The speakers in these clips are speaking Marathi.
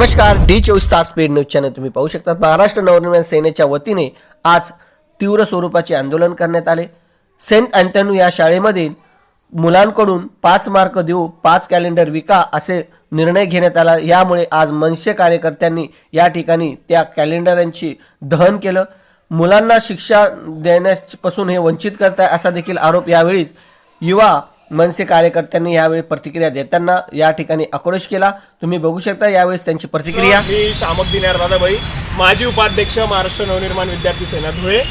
नमस्कार डी चोवीस तास पेड न्यूज चॅनल तुम्ही पाहू शकता महाराष्ट्र नवनिर्माण सेनेच्या वतीने आज तीव्र स्वरूपाचे आंदोलन करण्यात आले. सेंट अँटन्यू या शाळेमधील मुलांकडून पाच मार्क देऊ पाच कॅलेंडर विका असे निर्णय घेण्यात आला. यामुळे आज मनसे कार्यकर्त्यांनी या ठिकाणी त्या कॅलेंडरांची दहन केलं. मुलांना शिक्षा देण्यापासून हे वंचित करत आहे असा देखील आरोप यावेळी युवा मनसे कार्यकर्त्यांनी यावेळी प्रतिक्रिया देताना या ठिकाणी आक्रोश केला. तुम्ही बघू शकता यावेळेस त्यांची प्रतिक्रिया. मी शामक दिनार दादाबाई माजी उपाध्यक्ष महाराष्ट्र नवनिर्माण विद्यार्थी सेना धुळे.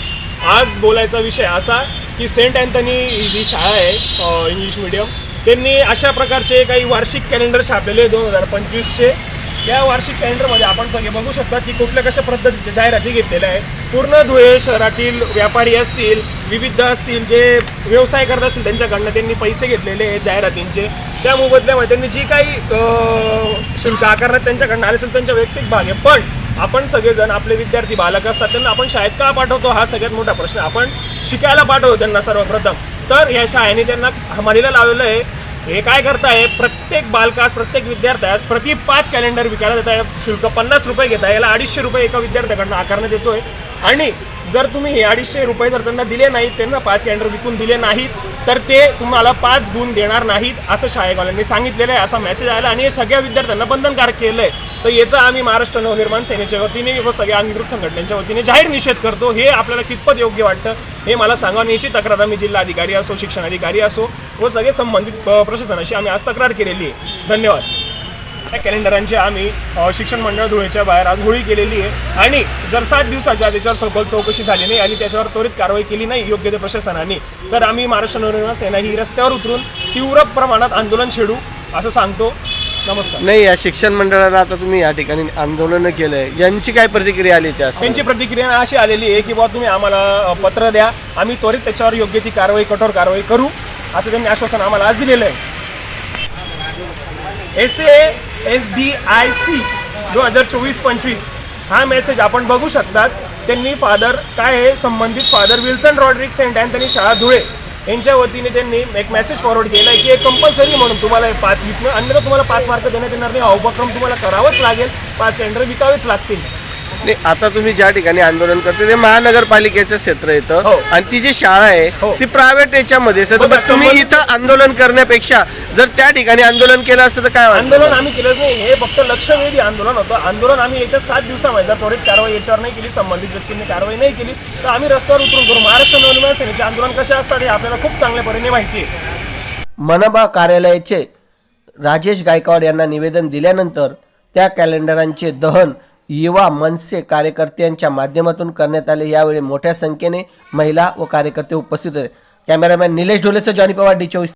आज बोलायचा विषय असा की सेंट अँथनी ही जी शाळा आहे इंग्लिश मिडियम त्यांनी अशा प्रकारचे काही वार्षिक कॅलेंडर छापलेले दोन हजार पंचवीसचे. या वार्षिक कॅलेंडरमध्ये आपण सगळे बघू शकता की कुठल्या कशा पद्धतीच्या जाहिराती घेतलेल्या आहे पूर्ण धुळे शहरातील व्यापारी असतील विविध असतील जे व्यवसाय करत असतील त्यांच्याकडनं त्यांनी पैसे घेतलेले आहेत जाहिरातींचे. त्या मोबदल्यामध्ये त्यांनी जी काही शुल्क आकारण्यात त्यांच्याकडनं आले असेल त्यांच्या वैयक्तिक भाग आहे पण आपण सगळेजण आपले विद्यार्थी बालक असतात त्यांना आपण शाळेत का पाठवतो? हा सगळ्यात मोठा प्रश्न आपण शिकायला पाठवतो त्यांना सर्वप्रथम. तर या शाळेने त्यांना हमालीला लावलेलं आहे. हे काय करताय? प्रत्येक बालकास प्रत्येक विद्यार्थ्यास प्रति पाच कॅलेंडर विकायला देत आहे शुल्क पन्नास रुपये घेत आहे याला अडीचशे रुपये एका विद्यार्थ्याकडनं आकारण्यात येतोय आणि जर तुम्ही हे अडीचशे रुपये जर त्यांना दिले नाहीत त्यांना पाच कॅन्डर विकून दिले नाहीत तर ते तुम्हाला पाच गुण देणार नाहीत असं शाळेवाल्यांनी सांगितलेलं आहे असा मेसेज आला आणि हे सगळ्या विद्यार्थ्यांना बंधनकारक केलं आहे तर याचा आम्ही महाराष्ट्र नवनिर्माण सेनेच्या वतीने व सगळ्या अंगीकृत संघटनांच्या वतीने जाहीर निषेध करतो. हे आपल्याला कितपत योग्य वाटतं हे मला सांगा. आणि याची तक्रार आम्ही जिल्हाधिकारी असो शिक्षण अधिकारी असो व सगळे संबंधित प्रशासनाशी आम्ही आज तक्रार केलेली आहे. धन्यवाद. या कॅलेंडरांची आम्ही शिक्षण मंडळ धुळेच्या बाहेर आज होळी केलेली आहे. आणि जर सात दिवसाच्या त्याच्यावर सखोल चौकशी झाली नाही आणि त्याच्यावर त्वरित कारवाई केली नाही योग्य ते प्रशासनाने तर आम्ही महाराष्ट्र नवनिर्माण सेना ही रस्त्यावर उतरून तीव्र प्रमाणात आंदोलन छेडू असं सांगतो. नमस्कार. नाही या शिक्षण मंडळाला आता तुम्ही या ठिकाणी आंदोलन केलंय. यांची काय प्रतिक्रिया आली त्या त्यांची प्रतिक्रिया अशी आलेली आहे की बुवा तुम्ही आम्हाला पत्र द्या. आम्ही त्वरित त्याच्यावर योग्य ती कारवाई कठोर कारवाई करू. असं त्यांनी आश्वासन आम्हाला आज दिलेलं आहे. S A S D I C दोन हजार चोवीस पंचवीस. हा मेसेज आपण बघू शकतात. त्यांनी फादर काय आहे? संबंधित फादर विल्सन रॉड्रिक सेंट त्यांनी शाळा धुळे यांच्या वतीने त्यांनी एक मेसेज फॉरवर्ड केला आहे की एक कंपल्सरी म्हणून तुम्हाला हे पाच विकणं अन्यथा तुम्हाला पाच मार्क देण्यात येणार नाही. हा उपक्रम तुम्हाला करावाच लागेल. पाच कॅलेंडर विकावेच लागतील. नाही आता तुम्ही ज्या ठिकाणी आंदोलन करते ते महानगरपालिकेचं क्षेत्र येतं हो. आणि ती जी शाळा आहे हो. ती प्रायव्हेट याच्यामध्ये. तुम्ही इथं आंदोलन करण्यापेक्षा जर त्या ठिकाणी आंदोलन केलं असतं तर काय वाटतं? आंदोलन आम्ही केलंच नाही. हे फक्त लक्षवेधी आंदोलन होतं. आंदोलन आम्ही येत्या सात दिवसामध्ये जर त्वरित कारवाई याच्यावर नाही केली. संबंधित व्यक्तींनी कारवाई नाही केली. तर आम्ही रस्त्यावर उतरून करू. महाराष्ट्र नवनिर्माण सेनेचे आंदोलन कसे असतात हे आपल्याला खूप चांगल्यापरीने माहिती आहे. मनपा कार्यालयाचे राजेश गायकवाड यांना निवेदन दिल्यानंतर त्या कॅलेंडरांचे दहन युवा मनसे कार्यकर्त्यांच्या माध्यमातून करण्यात आले. यावेळी मोठ्या संख्येने महिला व कार्यकर्ते उपस्थित होते. कॅमेरामॅन निलेश ढोलेचं जॉनी पवार डी चोवीस